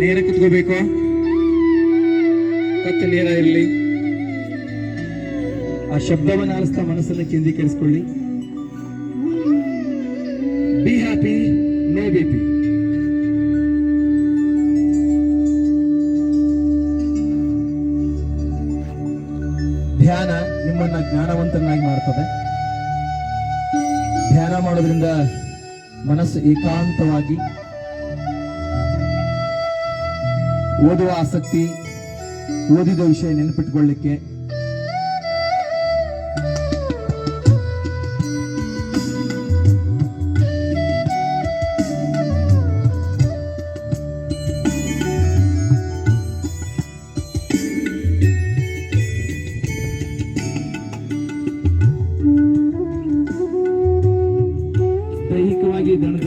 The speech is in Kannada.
ನೇರ ಕುತ್ಕೋಬೇಕು. ಕತ್ತು ನೇರ ಇರಲಿ. ಆ ಶಬ್ದವನ್ನು ಆಲಿಸ್ತಾ ಮನಸ್ಸನ್ನು ಕೇಂದ್ರೀಕರಿಸಿಕೊಳ್ಳಿ. Be happy no B P ಧ್ಯಾನ ನಿಮ್ಮನ್ನ ಜ್ಞಾನವಂತನಾಗಿ ಮಾಡ್ತದೆ. ಧ್ಯಾನ ಮಾಡೋದ್ರಿಂದ ಮನಸ್ಸು ಏಕಾಂತವಾಗಿ ಓದುವ ಆಸಕ್ತಿ ಓದಿದ ವಿಷಯ ನೆನಪಿಟ್ಕೊಳ್ಳಿಕ್ಕೆ. ದೈಹಿಕವಾಗಿ